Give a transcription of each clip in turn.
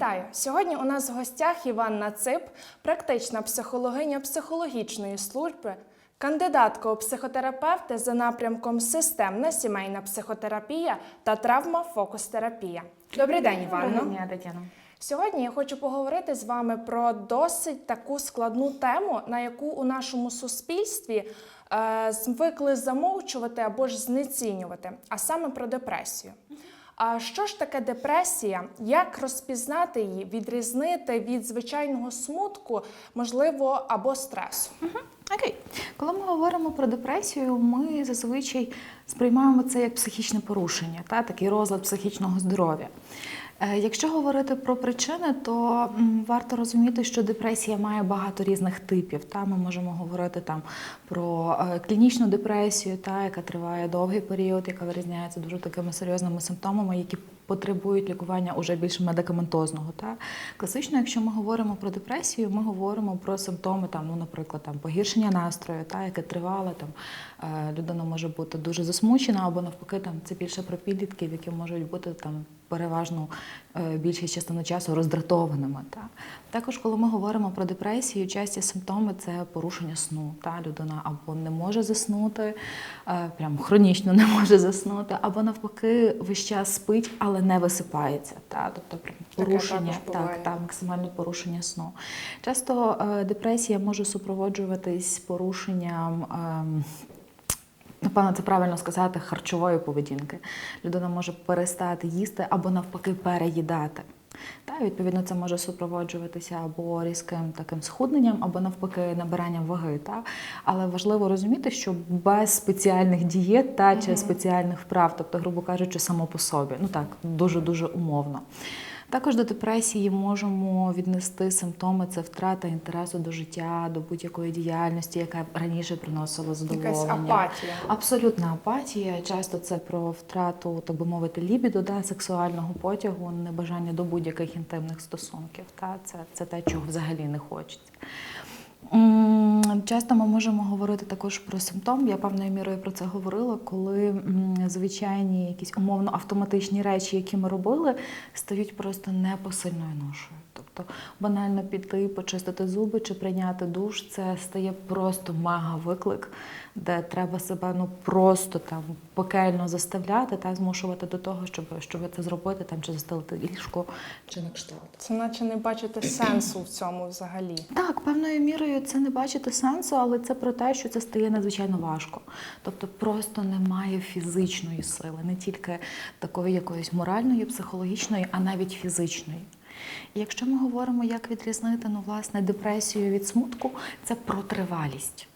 Вітаю! Сьогодні у нас в гостях Іван Нацип, практична психологиня психологічної служби, кандидатка у психотерапевти за напрямком системна сімейна психотерапія та травма-фокус-терапія. Добрий день, Іванно. Доброго дня, Тетяно. Сьогодні я хочу поговорити з вами про досить таку складну тему, на яку у нашому суспільстві е, звикли замовчувати або ж знецінювати, а саме про депресію. А що ж таке депресія? Як розпізнати її, відрізнити від звичайного смутку, можливо, або стресу? Окей, коли ми говоримо про депресію, ми зазвичай сприймаємо це як психічне порушення, та такий розлад психічного здоров'я. Е, Якщо говорити про причини, то варто розуміти, що депресія має багато різних типів. Та ми можемо говорити там про е, клінічну депресію, та яка триває довгий період, яка вирізняється дуже такими серйозними симптомами, які потребують лікування уже більш медикаментозного. Та класично, якщо ми говоримо про депресію, ми говоримо про симптоми, там, ну, наприклад, там погіршення настрою, та яке тривале, там е, людина може бути дуже засмучена, або навпаки, там це більше про підлітків, які можуть бути там переважно е, більшість частину часу роздратованими. Та. Також, коли ми говоримо про депресію, часті симптоми це порушення сну. Та людина або не може заснути, е, прям хронічно не може заснути, або навпаки весь час спить, але не висипається. Та. Тобто прям порушення, так, та, максимальне порушення сну. Часто е, депресія може супроводжуватись порушенням. Напевно, це правильно сказати, харчової поведінки. Людина може перестати їсти або навпаки переїдати. Та, відповідно, це може супроводжуватися або різким таким схудненням, або навпаки набиранням ваги. Та? Але важливо розуміти, що без спеціальних дієт та чи спеціальних вправ, тобто, грубо кажучи, само по собі. Ну так, дуже-дуже умовно. Також до депресії можемо віднести симптоми це втрата інтересу до життя, до будь-якої діяльності, яка раніше приносила задоволення. Якась апатія. Абсолютна апатія. Часто це про втрату, так би мовити, лібіду, да, сексуального потягу, небажання до будь-яких інтимних стосунків. Та? Це, це те, чого взагалі не хочеться. Часто ми можемо говорити також про симптом. Я певною мірою про це говорила, коли звичайні якісь умовно автоматичні речі, які ми робили, стають просто непосильною ношою. Тобто банально піти, почистити зуби чи прийняти душ, це стає просто мега виклик, де треба себе ну просто там пекельно заставляти та змушувати до того, щоб, щоб це зробити, там чи застелити ліжко, чи на кшталт. Це наче не бачити сенсу в цьому взагалі. Так, певною мірою це не бачити сенсу, але це про те, що це стає надзвичайно важко. Тобто просто немає фізичної сили, не тільки такої якоїсь моральної, психологічної, а навіть фізичної. І якщо ми говоримо, як відрізнити ну, власне, депресію від смутку, це про тривалість.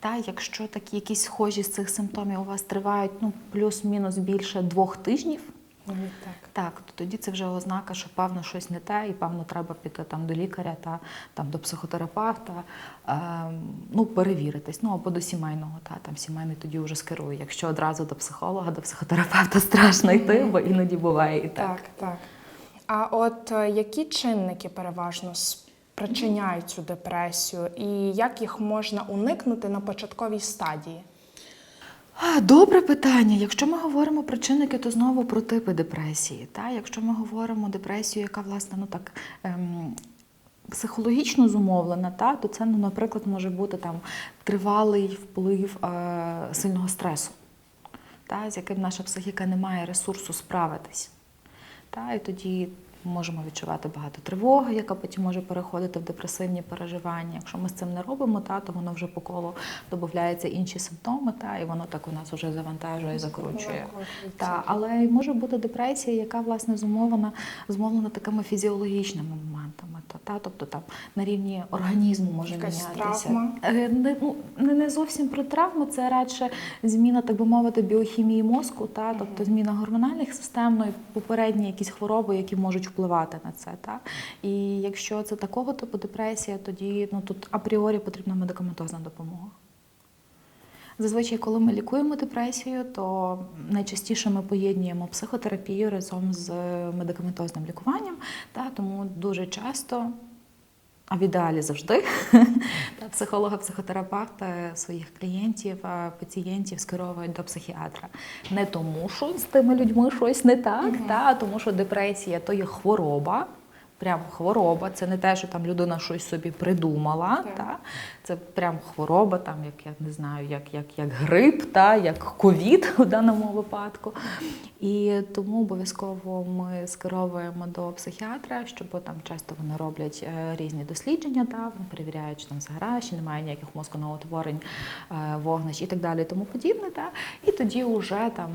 Та, якщо такі якісь схожі з цих симптомів у вас тривають ну, плюс-мінус більше двох тижнів, Так. так, то тоді це вже ознака, що певно щось не те, і певно треба піти там до лікаря та там до психотерапевта, ем, ну перевіритись. Ну або до сімейного, та там сімейний тоді вже скерує. Якщо одразу до психолога, до психотерапевта страшно йти, бо іноді буває і так. Так, так. А от е, які чинники переважно спричиняють цю депресію, і як їх можна уникнути на початковій стадії? Добре питання. Якщо ми говоримо про чинники, то знову про типи депресії. Та? Якщо ми говоримо депресію, яка власне ну так. Ем, Психологічно зумовлена, та, то це, ну, наприклад, може бути там тривалий вплив е, сильного стресу, та, з яким наша психіка не має ресурсу справитись. Та, і тоді можемо відчувати багато тривоги, яка потім може переходити в депресивні переживання. Якщо ми з цим не робимо, та, то воно вже по колу додаються інші симптоми, та, і воно так у нас вже завантажує, закручує. Та, але може бути депресія, яка власне зумовлена, зумовлена такими фізіологічними моментами. Та, та, тобто там на рівні організму може Якась мінятися. травма? Е, Не, ну, не, не зовсім про травму, це радше зміна, так би мовити, біохімії мозку, та, тобто зміна гормональних систем, ну і попередні якісь хвороби, які можуть впливати на це. Та. І якщо це такого типу депресія, тоді ну, тут апріорі потрібна медикаментозна допомога. Зазвичай, коли ми лікуємо депресію, то найчастіше ми поєднуємо психотерапію разом з медикаментозним лікуванням, та, тому дуже часто, а в ідеалі завжди, психолога, психотерапевта своїх клієнтів, пацієнтів скеровують до психіатра. Не тому, що з тими людьми щось не так, та, а тому що депресія то є хвороба. Прям хвороба. Це не те, що там людина щось собі придумала. Так. Та? Це прям хвороба, там, як я не знаю, як, як, як грип, та? як ковід у даному випадку. І тому обов'язково ми скеровуємо до психіатра, щоб там часто вони роблять е, різні дослідження, та? вони перевіряють, чи там заграє, чи немає ніяких мозконовотворень, е, вогнищ і так далі, і тому подібне. Та? І тоді вже там.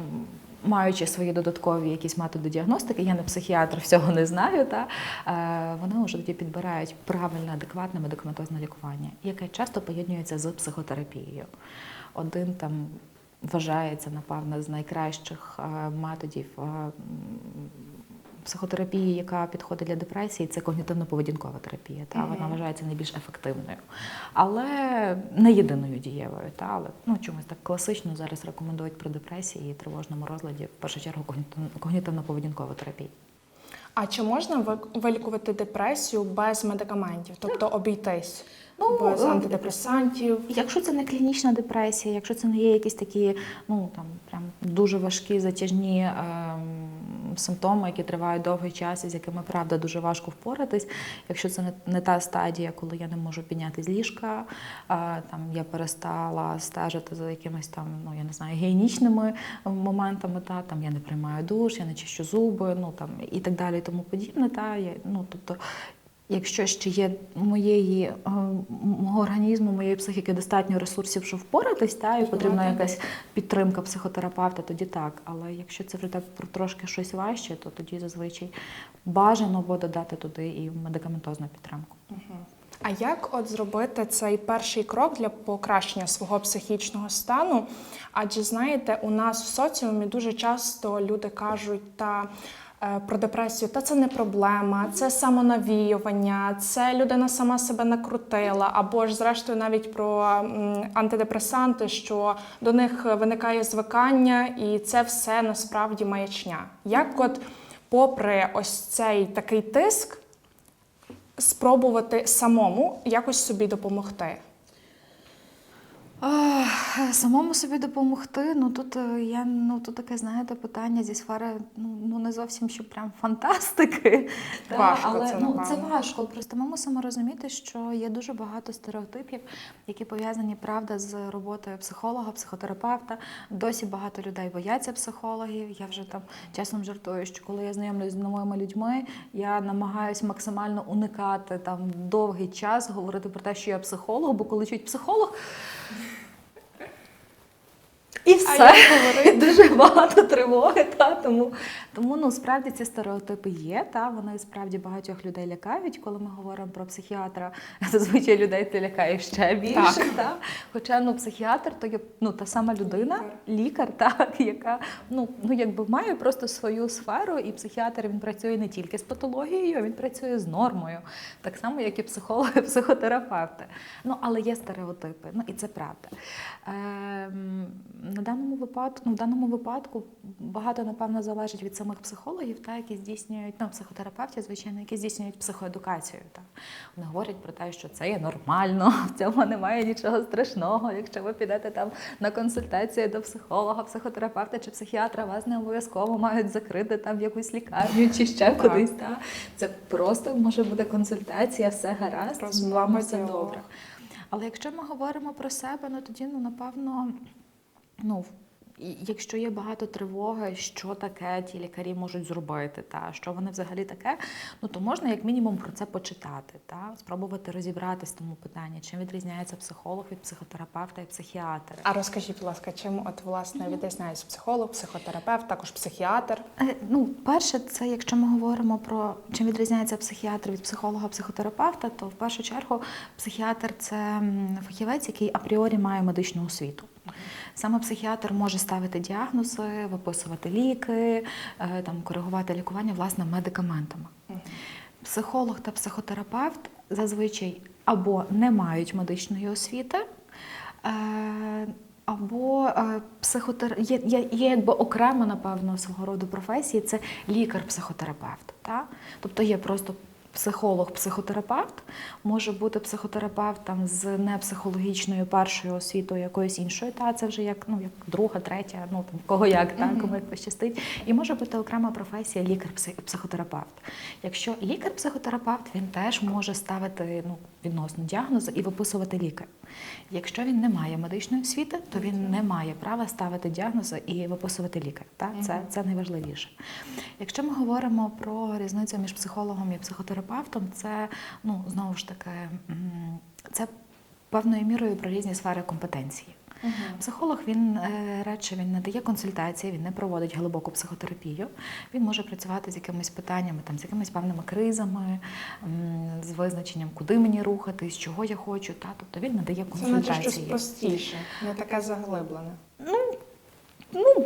Маючи свої додаткові якісь методи діагностики, я не психіатр, всього не знаю, та е, вони вже тоді підбирають правильне, адекватне медикаментозне лікування, яке часто поєднується з психотерапією. Один там вважається, напевно, з найкращих е, методів е, психотерапії, яка підходить для депресії, це когнітивно-поведінкова терапія. Та вона вважається найбільш ефективною, але не єдиною дієвою. Та але ну чомусь так класично зараз рекомендують при депресії і тривожному розладі в першу чергу когнітивно- когнітивно-поведінкову терапію. А чи можна ви- вилікувати депресію без медикаментів, тобто обійтись Ну, без е, антидепресантів? Якщо це не клінічна депресія, якщо це не є якісь такі, ну там прям дуже важкі затяжні ем, симптоми, які тривають довгий час і з якими правда дуже важко впоратись. Якщо це не, не та стадія, коли я не можу підняти з ліжка, а, там я перестала стежити за якимись там, ну я не знаю, гігієнічними моментами, та там я не приймаю душ, я не чищу зуби, ну там і так далі, і тому подібне. Та я, ну тобто. Якщо ще є моєї е, мого організму, моєї психіки достатньо ресурсів, щоб впоратись, та і потрібна якась підтримка психотерапевта, тоді так. Але якщо це вже так про трошки щось важче, то тоді зазвичай бажано буде додати туди і медикаментозну підтримку. А як от зробити цей перший крок для покращення свого психічного стану? Адже знаєте, у нас в соціумі дуже часто люди кажуть та. Е, Про депресію, та це не проблема, це самонавіювання, це людина сама себе накрутила, або ж зрештою навіть про антидепресанти, що до них виникає звикання, і це все насправді маячня. Як, от, попри ось цей такий тиск, спробувати самому якось собі допомогти. Самому собі допомогти. Ну тут е, я ну тут таке, знаєте, питання зі сфери ну, ну не зовсім що прям фантастики. Та, але це, ну це важко. Просто ми мусимо розуміти, що є дуже багато стереотипів, які пов'язані правда з роботою психолога, психотерапевта. Досі багато людей бояться психологів. Я вже там часом жартую, що коли я знайомлюсь з новими людьми, я намагаюся максимально уникати там довгий час говорити про те, що я психолог, бо коли чують психолог. І все. говорити? Дуже багато тривоги, та, тому, тому ну, справді ці стереотипи є, та, вони справді багатьох людей лякають. Коли ми говоримо про психіатра, зазвичай людей це лякає ще більше. Так. Та. Хоча ну, психіатр то є ну, та сама людина, лікар, так, яка ну, ну, якби має просто свою сферу, і психіатр він працює не тільки з патологією, він працює з нормою, так само, як і психологи, психотерапевти. Ну, але є стереотипи, ну і це правда. На даному випадку, ну, в даному випадку багато, напевно, залежить від самих психологів, та, які здійснюють, ну, психотерапевтів, звичайно, які здійснюють психоедукацію. Та. Вони говорять про те, що це є нормально, в цьому немає нічого страшного. Якщо ви підете там на консультацію до психолога, психотерапевта чи психіатра, вас не обов'язково мають закрити там в якусь лікарню чи ще Так. кудись. Та. Це просто може бути консультація, все гаразд, з вами все добре. Але якщо ми говоримо про себе, ну тоді ну напевно, ну. Якщо є багато тривоги, що таке ті лікарі можуть зробити, та що вони взагалі таке, ну то можна як мінімум про це почитати, та спробувати розібратись в тому питанні, чим відрізняється психолог від психотерапевта і психіатра. А розкажіть, будь ласка, чим от власне відрізняється психолог, психотерапевт, також психіатр? Е, Ну, перше, це якщо ми говоримо про чим відрізняється психіатр від психолога, психотерапевта, то в першу чергу психіатр це фахівець, який апріорі має медичну освіту. Саме психіатр може ставити діагнози, виписувати ліки, е, там коригувати лікування власне медикаментами. Психолог та психотерапевт зазвичай або не мають медичної освіти, е, або е, психотер... є, є, є якби окремо, напевно, свого роду професії це лікар-психотерапевт. Тобто є просто психолог, психотерапевт, може бути психотерапевтом з непсихологічною першою освітою якоюсь іншою, та це вже як ну як друга, третя, ну там кого як, так кому як пощастить. І може бути окрема професія лікар-психотерапевт. Якщо лікар-психотерапевт, він теж може ставити ну відносно діагнози і виписувати ліки. Якщо він не має медичної освіти, то він не має права ставити діагнози і виписувати лікар. Так? Це, це найважливіше. Якщо ми говоримо про різницю між психологом і психотерапевтом, це ну знову ж таки це певною мірою про різні сфери компетенції. Психолог він е, радше він не дає консультації, він не проводить глибоку психотерапію. Він може працювати з якимись питаннями, там з якимись певними кризами, з визначенням, куди мені рухатись, чого я хочу. Та тобто він надає Це наче щось консультації. простіше, не таке заглиблене. Ну,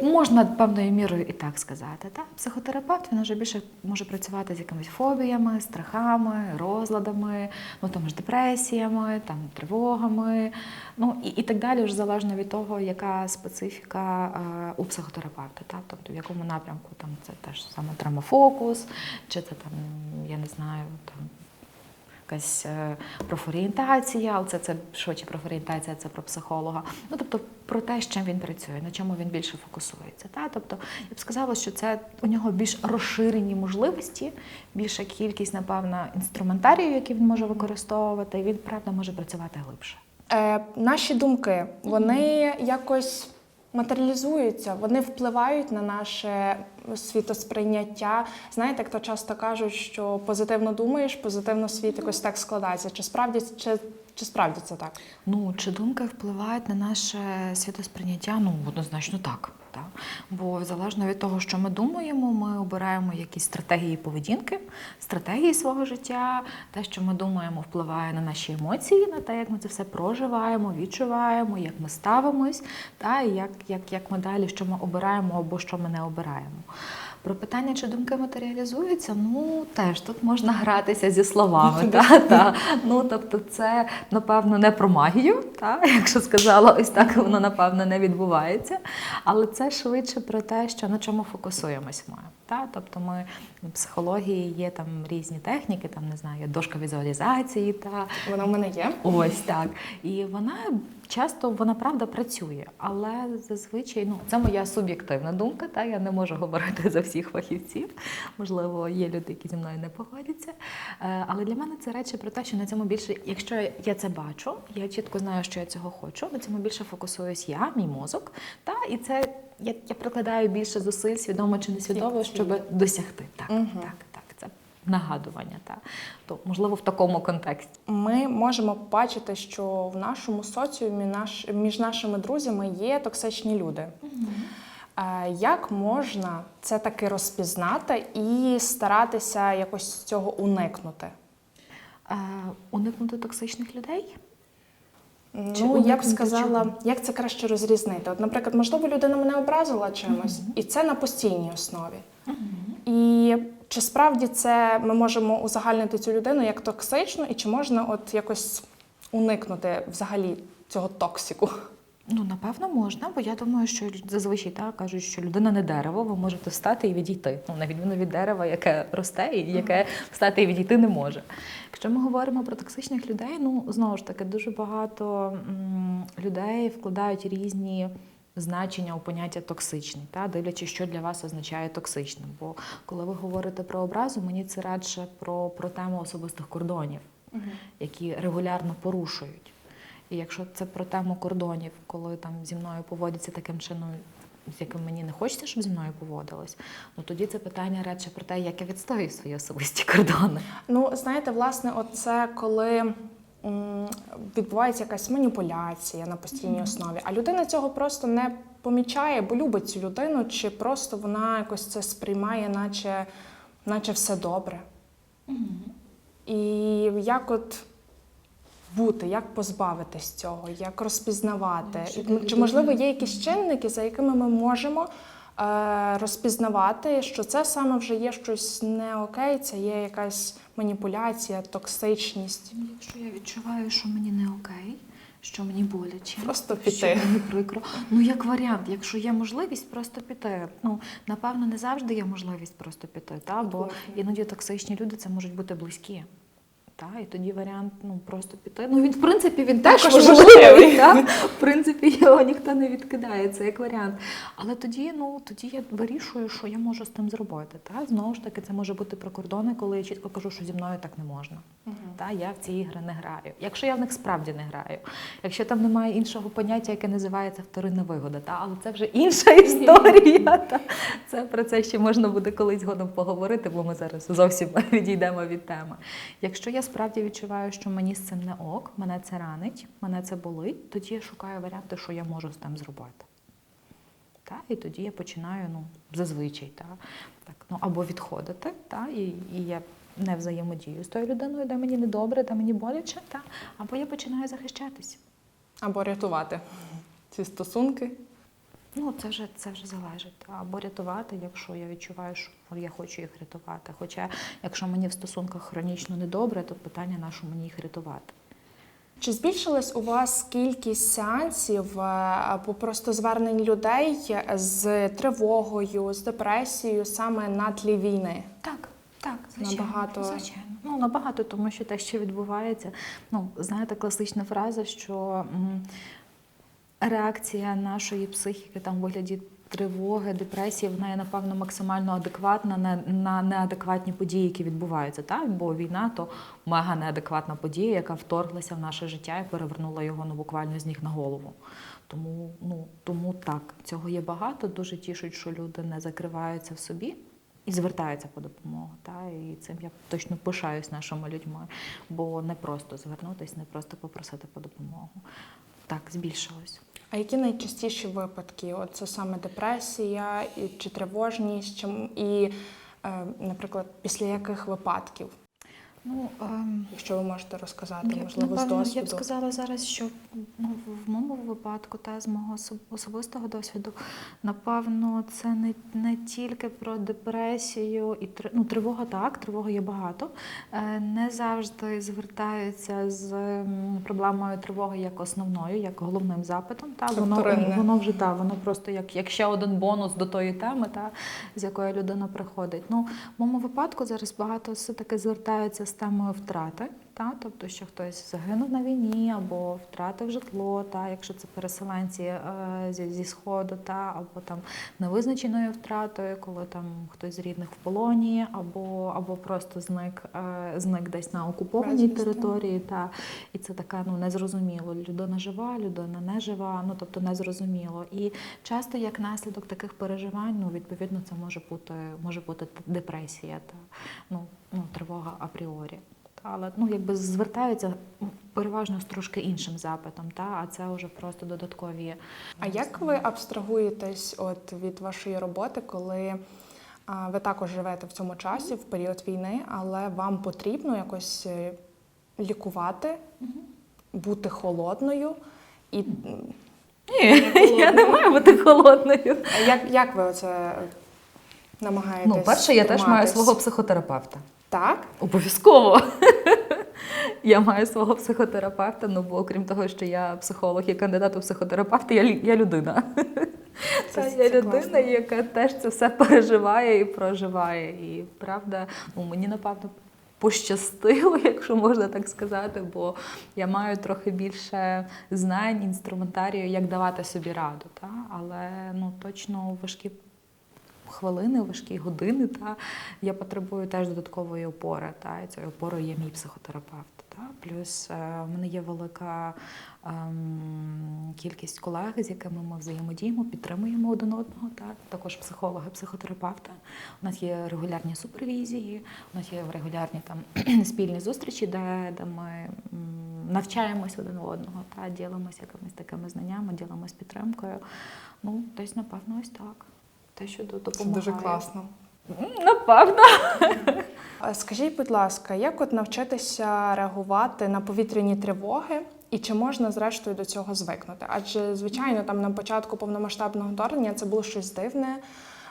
можна певною мірою і так сказати. Та? Психотерапевт він вже більше може працювати з якимись фобіями, страхами, розладами, ну там ж депресіями, там тривогами, ну і, і так далі, вже залежно від того, яка специфіка е, у психотерапевта, та? тобто в якому напрямку там це теж саме травмофокус, чи це там, я не знаю, там якась е, профорієнтація, але це, це швидше профорієнтація, це про психолога. Ну тобто про те, з чим він працює, на чому він більше фокусується. Та? Тобто я б сказала, що це у нього більш розширені можливості, більша кількість, напевно, інструментарію, який він може використовувати, і він правда може працювати глибше. Е, наші думки, вони якось матеріалізуються, вони впливають на наше світосприйняття. Знаєте, як то часто кажуть, що позитивно думаєш, позитивно світ якось так складається. Чи справді чи, чи справді це так? Ну, чи думки впливають на наше світосприйняття? Ну, однозначно так. Так. Бо залежно від того, що ми думаємо, ми обираємо якісь стратегії поведінки, стратегії свого життя. Те, що ми думаємо, впливає на наші емоції, на те, як ми це все проживаємо, відчуваємо, як ми ставимось, та як, як, як ми далі, що ми обираємо або що ми не обираємо. Про питання, чи думки матеріалізуються, ну теж тут можна гратися зі словами. та, та. Ну, тобто, це напевно не про магію, та, якщо сказала, ось так воно напевно не відбувається. Але це швидше про те, що на чому фокусуємось ми. Та? Тобто ми в психології є там різні техніки, там не знаю, дошка візуалізації, та Вона в мене є. Ось так. І вона часто вона правда працює, але зазвичай ну це моя суб'єктивна думка. Та я не можу говорити за всіх фахівців. Можливо, є люди, які зі мною не погодяться. Е, Але для мене це речі про те, що на цьому більше, якщо я це бачу, я чітко знаю, що я цього хочу. На цьому більше фокусуюсь я, мій мозок. Та і це я, я прикладаю більше зусиль, свідомо чи несвідомо, щоб досягти. Так, Мгм. так, так. Це нагадування. Та то можливо в такому контексті. Ми можемо бачити, що в нашому соціумі наш, між нашими друзями є токсичні люди. Е, Як можна це таки розпізнати і старатися якось цього уникнути? Е, уникнути токсичних людей. Ну, я б сказала, як це краще розрізнити? От, наприклад, можливо, людина мене образила чимось, і це на постійній основі. І чи справді це ми можемо узагальнити цю людину як токсичну, і чи можна от якось уникнути взагалі цього токсику? Ну, напевно, можна, бо я думаю, що зазвичай так кажуть, що людина не дерево, ви можете встати і відійти. Ну, на відміну від дерева, яке росте і яке встати і відійти не може. Якщо ми говоримо про токсичних людей, ну знову ж таки, дуже багато м, людей вкладають різні. Значення у поняття токсичний, та дивлячись, що для вас означає токсичним. Бо коли ви говорите про образу, мені це радше про, про тему особистих кордонів, які регулярно порушують. І якщо це про тему кордонів, коли там зі мною поводяться таким чином, з яким мені не хочеться, щоб зі мною поводилось, ну тоді це питання радше про те, як я відстоюю свої особисті кордони. Ну, знаєте, власне, оце коли відбувається якась маніпуляція на постійній основі, а людина цього просто не помічає, бо любить цю людину, чи просто вона якось це сприймає, наче, наче все добре. І як от бути, як позбавитись цього, як розпізнавати? Ну, І, Чи можливо є якісь чинники, за якими ми можемо е, розпізнавати, що це саме вже є щось не окей, це є якась маніпуляція, токсичність. Якщо я відчуваю, що мені не окей, що мені боляче. Просто Що піти. мені прикро. Ну, як варіант, якщо є можливість, просто піти. Ну, напевно, не завжди є можливість просто піти, та? бо іноді токсичні люди це можуть бути близькі. Та, і тоді варіант ну просто піти. Ну він в принципі він теж можливий. Та? В принципі, його ніхто не відкидає. Це як варіант. Але тоді, ну тоді я вирішую, що я можу з тим зробити. Та знову ж таки, це може бути про кордони, коли я чітко кажу, що зі мною так не можна. Та я в ці ігри не граю. Якщо я в них справді не граю, якщо там немає іншого поняття, яке називається вторинна вигода, та але це вже інша історія. Та це про це ще можна буде колись згодом поговорити, бо ми зараз зовсім відійдемо від теми. Якщо я справді відчуваю, що мені з цим не ок, мене це ранить, мене це болить, тоді я шукаю варіанти, що я можу з тим зробити. Та, і тоді я починаю ну, зазвичай та, так, ну, або відходити, та, і, і я не взаємодію з тою людиною, де мені недобре, де мені боляче, та, або я починаю захищатись. Або рятувати ці стосунки. Ну, це вже, це вже залежить. Або рятувати, якщо я відчуваю, що я хочу їх рятувати. Хоча, якщо мені в стосунках хронічно недобре, то питання на що мені їх рятувати. Чи збільшилась у вас кількість сеансів е, або просто звернень людей з тривогою, з депресією саме на тлі війни? Так, так, звичайно. Набагато. Звичайно. Ну, набагато, тому що те, що відбувається, ну, знаєте, класична фраза, що м, реакція нашої психіки там вигляді тривоги, депресії, вона є, напевно, максимально адекватна на, на неадекватні події, які відбуваються. Так? Бо війна то мега неадекватна подія, яка вторглася в наше життя і перевернула його ну, буквально з ніг на голову. Тому, ну, тому так, цього є багато. Дуже тішить, що люди не закриваються в собі і звертаються по допомогу. Та? І цим я точно пишаюсь нашими людьми, бо не просто звернутися, не просто попросити по допомогу. Так, збільшилось. А які найчастіші випадки? От це саме депресія чи тривожність, чим, і, е, наприклад, після яких випадків, Ну, ем, якщо ви можете розказати, Я можливо, з досвіду? Я б сказала зараз, що ну, в моєму випадку, та з мого особистого досвіду, напевно, це не, не тільки про депресію і ну, тривога, так, тривоги є багато. Е, Не завжди звертаються з проблемою тривоги як основною, як головним запитом. Та воно, воно вже та, воно просто як, як ще один бонус до тої теми, та, з якої людина приходить. Ну, в моєму випадку зараз багато все-таки звертаються темою втрати, та, тобто, що хтось загинув на війні або втратив житло, та, якщо це переселенці е, зі, зі сходу, та, або там невизначеною втратою, коли там хтось з рідних в полоні, або, або просто зник, е, зник десь на окупованій Безвісти. території. Та, і це така ну, незрозуміло. Людина жива, людина не жива, ну тобто незрозуміло. І часто як наслідок таких переживань, ну, відповідно, це може бути, може бути депресія та ну, ну, тривога апріорі. Але ну, якби звертаються переважно з трошки іншим запитом, та, а це вже просто додаткові. А як ви абстрагуєтесь от від вашої роботи, коли а, ви також живете в цьому часі, в період війни, але вам потрібно якось е, лікувати, бути холодною? І Ні, я не маю бути холодною. а як, як ви це намагаєтесь? Ну, перше, я теж маю свого психотерапевта. Так? Обов'язково. Я маю свого психотерапевта, ну бо окрім того, що я психолог і кандидат у психотерапевта, я, я людина. Це- Та це я людина, класно. яка теж це все переживає і проживає. І правда, ну мені напевно пощастило, якщо можна так сказати, бо я маю трохи більше знань, інструментарію, як давати собі раду. Та? Але ну точно важкі хвилини, важкі години, та я потребую теж додаткової опори. Та і цією опорою є мій психотерапевт. Та плюс е, в мене є велика ем, кількість колег, з якими ми взаємодіємо, підтримуємо один одного. Та також психологи, психотерапевти. У нас є регулярні супервізії, у нас є регулярні там спільні зустрічі, де, де ми навчаємось один одного та ділимося якимись такими знаннями, ділимось підтримкою. Ну, десь напевно, ось так. Те, що до- Це дуже класно. Напевно. Скажіть, будь ласка, як от навчитися реагувати на повітряні тривоги, і чи можна зрештою до цього звикнути? Адже, звичайно, там на початку повномасштабного вторгнення це було щось дивне,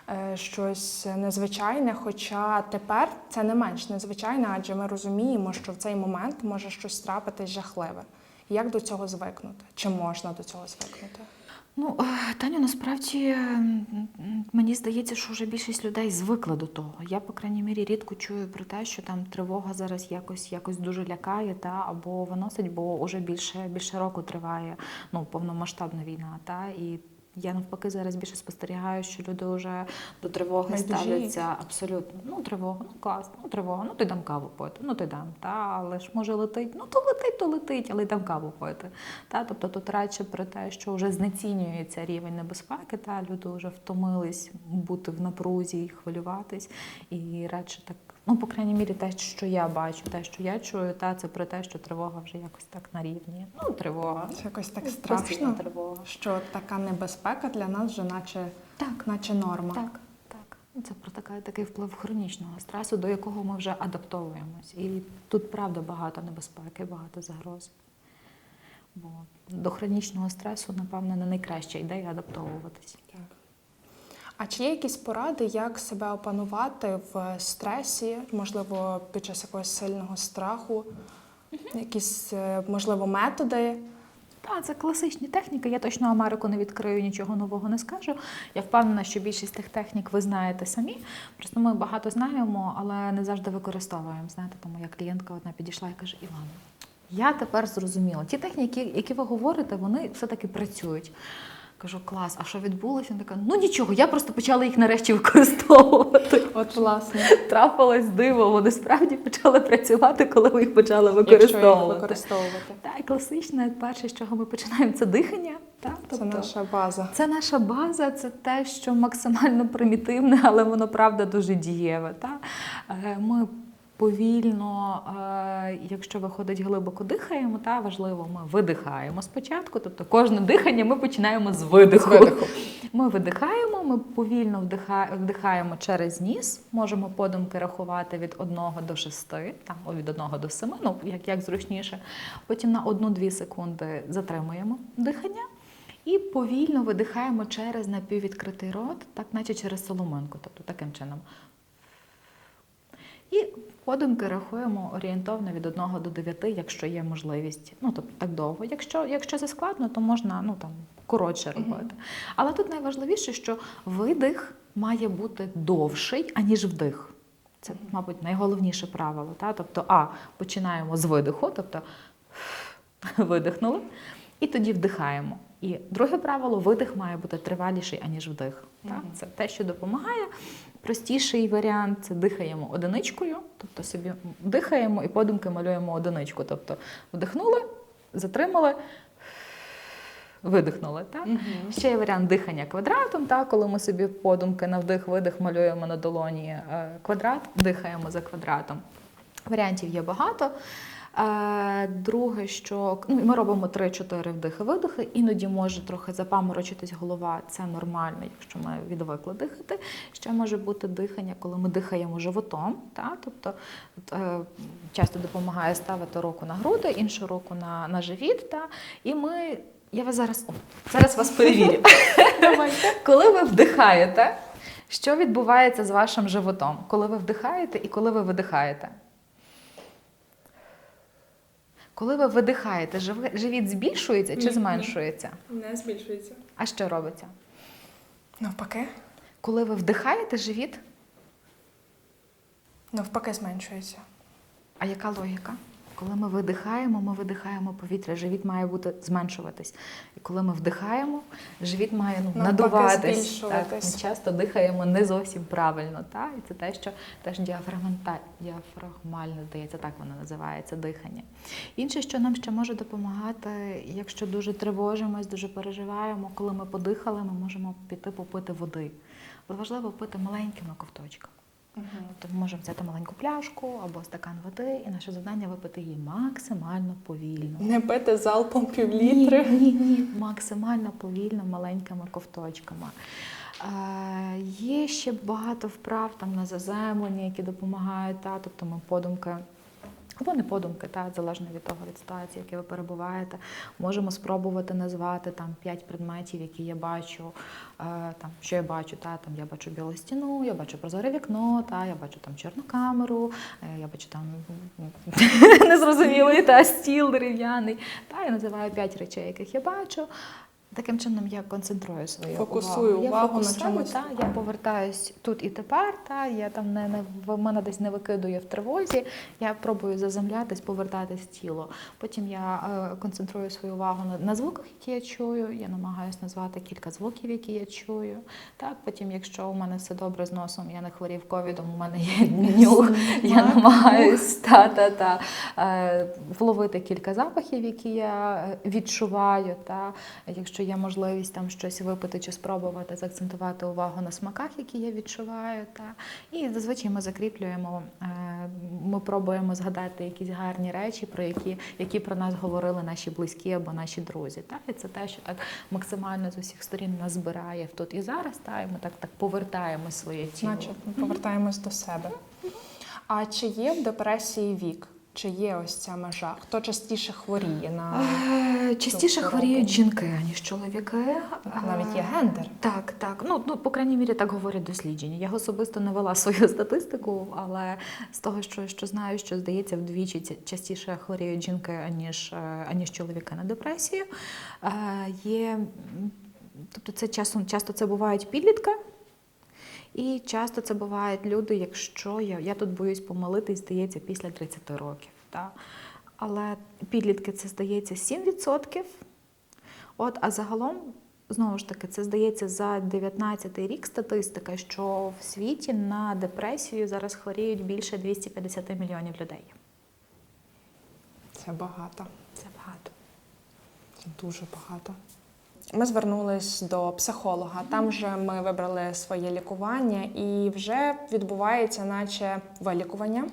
е, щось незвичайне. Хоча тепер це не менш незвичайне, адже ми розуміємо, що в цей момент може щось трапитись жахливе. Як до цього звикнути? Чи можна до цього звикнути? Ну, е, Таню, насправді мені здається, що вже більшість людей звикла до того. Я, по крайній мірі, рідко чую про те, що там тривога зараз якось якось дуже лякає, та або виносить, бо вже більше більше року триває ну, повномасштабна війна. Та і я навпаки зараз більше спостерігаю, що люди вже до тривоги Байдужіють. ставляться абсолютно. Ну, тривога, ну клас, ну тривога, ну ти дам каву пити, ну ти дам. Та, але ж може летить, ну то летить, то летить, але й дам каву пити. Та, тобто тут радше про те, що вже знецінюється рівень небезпеки, та люди вже втомились бути в напрузі, і хвилюватись, і радше так. Ну, по крайній мірі, те, що я бачу, те, що я чую, та це про те, що тривога вже якось так на рівні. Ну, тривога. Це якось так страшно, тривога. що така небезпека для нас вже наче, Так. наче норма. Так, так. Це про така, такий вплив хронічного стресу, до якого ми вже адаптовуємось. І тут правда багато небезпеки, багато загроз. Бо до хронічного стресу, напевно, не найкраща ідея адаптовуватись. Так. А чи є якісь поради, як себе опанувати в стресі, можливо, під час якогось сильного страху? Якісь, е, можливо, методи? Так, це класичні техніки. Я точно Америку не відкрию, нічого нового не скажу. Я впевнена, що більшість тих технік ви знаєте самі. Просто ми багато знаємо, але не завжди використовуємо. Знаєте, там моя клієнтка одна підійшла і каже: Іван, я тепер зрозуміла. Ті техніки, які ви говорите, вони все-таки працюють. Кажу, клас, а що відбулося? Вона така, ну нічого, я просто почала їх нарешті використовувати. От, власне, Трапилось диво, вони справді почали працювати, коли ви їх почали якщо їх використовувати. використовувати. Так, класичне, перше, з чого ми починаємо, це дихання. Так? Це Тобто, наша база. це наша база, це те, що максимально примітивне, але воно правда дуже дієве. Та? Е, Ми повільно, е, якщо виходить глибоко дихаємо, та важливо, ми видихаємо спочатку. Тобто кожне дихання ми починаємо з видиху. З видиху. Ми видихаємо, ми повільно вдиха- вдихаємо через ніс, можемо подумки рахувати від 1 до 6, там, від 1 до 7, ну, як, як зручніше. Потім на 1-2 секунди затримуємо дихання і повільно видихаємо через напіввідкритий рот, так наче через соломинку, тобто таким чином. І подумки рахуємо орієнтовно від 1 до 9, якщо є можливість. Ну, тобто так довго. Якщо, якщо це складно, то можна ну, там, коротше робити. Але тут найважливіше, що видих має бути довший, аніж вдих. Це, мабуть, найголовніше правило. Та? Тобто, а, починаємо з видиху, тобто видихнули, і тоді вдихаємо. І друге правило видих має бути триваліший, аніж вдих. Так? Це те, що допомагає. Простіший варіант це дихаємо одиничкою, тобто собі дихаємо і подумки малюємо одиничку. Тобто вдихнули, затримали, видихнули. Так? Ще є варіант дихання квадратом, так, коли ми собі подумки на вдих-видих малюємо на долоні е, квадрат, дихаємо за квадратом. Варіантів є багато. Е, Друге, що ну, ми робимо 3-4 вдихи-видихи, іноді може трохи запаморочитись голова, це нормально, якщо ми відвикли дихати. Ще може бути дихання, коли ми дихаємо животом. Та? Тобто е, часто допомагає ставити руку на груди, іншу руку на, на живіт. Та? І ми, я вас зараз, о, зараз вас перевірю. Коли ви вдихаєте, що відбувається з вашим животом? Коли ви вдихаєте і коли ви видихаєте? Коли ви видихаєте, живіт збільшується чи Ні, ні. зменшується? Не збільшується. А що робиться? Навпаки. Коли ви вдихаєте живіт, Навпаки, зменшується. а яка логіка? Коли ми видихаємо, ми видихаємо повітря, живіт має бути зменшуватись. І коли ми вдихаємо, живіт має ну, надуватись. Так, ми часто дихаємо не зовсім правильно. Так? І це те, що теж діафрагмальне, здається, так воно називається дихання. Інше, що нам ще може допомагати, якщо дуже тривожимось, дуже переживаємо, коли ми подихали, ми можемо піти попити води. Але важливо пити маленькими ковточками. Тобто ми можемо взяти маленьку пляшку або стакан води, і наше завдання випити її максимально повільно. Не пити залпом Ні, півлітри. ні, ні, максимально повільно, маленькими ковточками. Е, є ще багато вправ там на заземлення, які допомагають, та, тобто ми подумки. Або не подумки, та, залежно від того від ситуації, в якій ви перебуваєте. Можемо спробувати назвати там п'ять предметів, які я бачу. Е, там, що я бачу, та, там, я бачу білу стіну, я бачу прозоре вікно, та, я бачу там чорну камеру, е, я бачу там не зрозумілий, та стіл дерев'яний. Та я називаю п'ять речей, яких я бачу. Таким чином я концентрую свою Фокусую увагу. увагу я на фокусую, чомусь. Та, я повертаюсь тут і тепер. Та, я там не, не в мене десь не викидує в тривозі. Я пробую заземлятись, повертатись в тіло. Потім я е, концентрую свою увагу на, на звуках, які я чую. Я намагаюся назвати кілька звуків, які я чую. Так, потім, якщо у мене все добре з носом, я не хворів ковідом, у мене є нюх, я намагаюсь та, та, та, е, вловити кілька запахів, які я е, відчуваю. Та, якщо є можливість там щось випити чи спробувати, заакцентувати увагу на смаках, які я відчуваю. Та. І зазвичай ми закріплюємо, е, ми пробуємо згадати якісь гарні речі, про які, які про нас говорили наші близькі або наші друзі. Та. І це те, що так максимально з усіх сторін нас збирає тут і зараз, та, і ми так, так повертаємо своє тіло. Значить, ми повертаємось до себе. А чи є в депресії вік? Чи є ось ця межа? Хто частіше хворіє на Е, Частіше хворіють жінки, ніж чоловіки. навіть є Е, гендер? Так, так. Ну, ну, по крайній мірі, так говорять дослідження. Я особисто не вела свою статистику, але з того, що, що знаю, що здається, вдвічі частіше хворіють жінки, аніж, е, аніж чоловіки на депресію. Є, тобто це часом, часто це бувають підлітки. І часто це бувають люди, якщо я, я тут боюсь помилитись, здається, після 30 років. Та? Але підлітки це здається 7%. От, а загалом, знову ж таки, це здається за 19 рік статистика, що в світі на депресію зараз хворіють більше 250 мільйонів людей. Це багато. Це багато. Це дуже багато. Ми звернулись до психолога. Там вже ми вибрали своє лікування і вже відбувається, наче вилікування.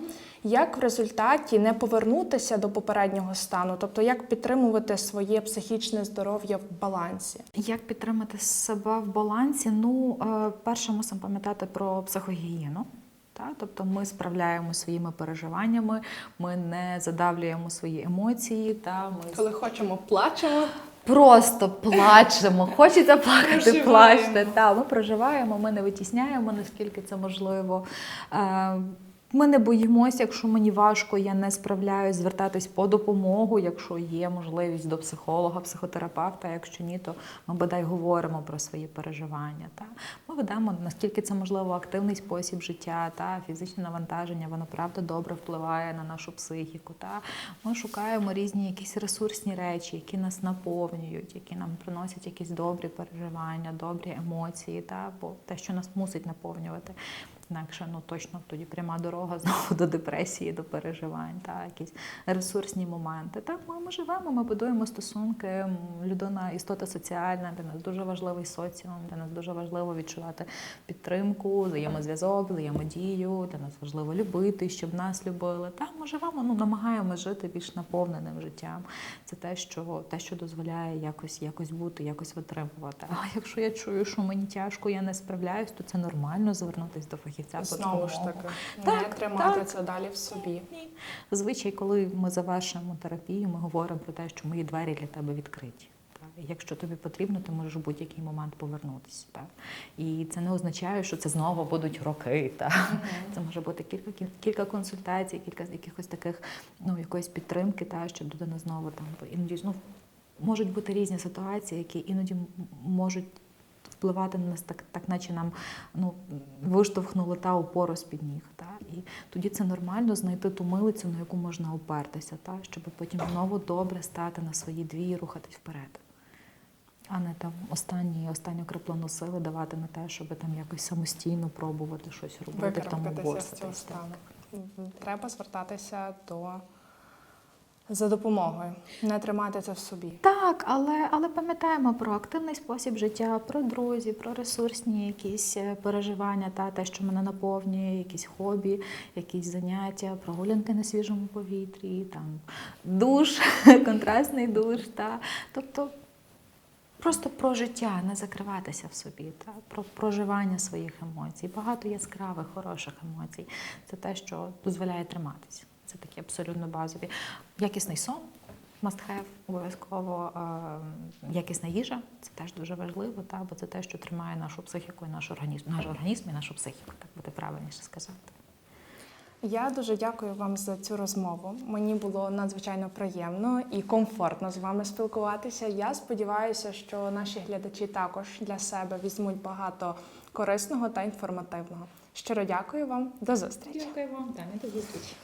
Як в результаті не повернутися до попереднього стану, тобто як підтримувати своє психічне здоров'я в балансі? Як підтримати себе в балансі? Ну, е, перше мусимо пам'ятати про психогігієну. Та? Тобто ми справляємо своїми переживаннями, ми не задавлюємо свої емоції. Та? Ми Коли хочемо, плачемо. Просто плачемо. Хочеться плакати, плачте. Та, ми проживаємо, ми не витісняємо, наскільки це можливо. Ми не боїмося, якщо мені важко, я не справляюсь звертатись по допомогу, якщо є можливість до психолога, психотерапевта. Якщо ні, то ми бодай говоримо про свої переживання. Та ми ведемо наскільки це можливо активний спосіб життя, та фізичне навантаження, воно правда добре впливає на нашу психіку. Та ми шукаємо різні якісь ресурсні речі, які нас наповнюють, які нам приносять якісь добрі переживання, добрі емоції, та бо те, що нас мусить наповнювати. Інакше ну точно тоді пряма дорога знову до депресії, до переживань, та якісь ресурсні моменти. Так, ми, ми живемо, ми будуємо стосунки. Людина істота соціальна, для нас дуже важливий соціум, для нас дуже важливо відчувати підтримку, взаємозв'язок, взаємодію. Для нас важливо любити, щоб нас любили. Так, ми живемо, ну намагаємося жити більш наповненим життям. Це те, що те, що дозволяє якось, якось бути, якось витримувати. А якщо я чую, що мені тяжко, я не справляюсь, то це нормально звернутися до фахівця. По Знову ж таки, не тримати так. це далі в собі. Ні. Зазвичай, коли ми завершуємо терапію, ми говоримо про те, що мої двері для тебе відкриті. Якщо тобі потрібно, ти можеш в будь-який момент повернутися. Так? І це не означає, що це знову будуть роки. Так? Це може бути кілька, кілька консультацій, кілька якихось таких ну, якоїсь підтримки, так, щоб людина знову там іноді ну, можуть бути різні ситуації, які іноді можуть впливати на нас так, так наче нам ну, виштовхнули та опору з-під ніг. Та? І тоді це нормально знайти ту милицю, на яку можна опертися, та? щоб потім знову добре стати на свої дві і рухатись вперед. А не там останні, останню краплину сили давати на те, щоб там якось самостійно пробувати щось робити, в тому стану. Треба звертатися до за допомогою, не тримати це в собі. Так, але, але пам'ятаємо про активний спосіб життя, про друзів, про ресурсні якісь е, переживання, та те, що мене наповнює, якісь хобі, якісь заняття, прогулянки на свіжому повітрі, там душ, контрастний душ. Та. Тобто просто про життя, не закриватися в собі, та, про проживання своїх емоцій. Багато яскравих, хороших емоцій. Це те, що дозволяє триматися. Це такі абсолютно базові. Якісний сон, must have, обов'язково е, якісна їжа, це теж дуже важливо, та, бо це те, що тримає нашу психіку і наш організм, наш організм і нашу психіку, так буде правильніше сказати. Я дуже дякую вам за цю розмову. Мені було надзвичайно приємно і комфортно з вами спілкуватися. Я сподіваюся, що наші глядачі також для себе візьмуть багато корисного та інформативного. Щиро дякую вам. До зустрічі. Дякую вам, Таня, до зустрічі.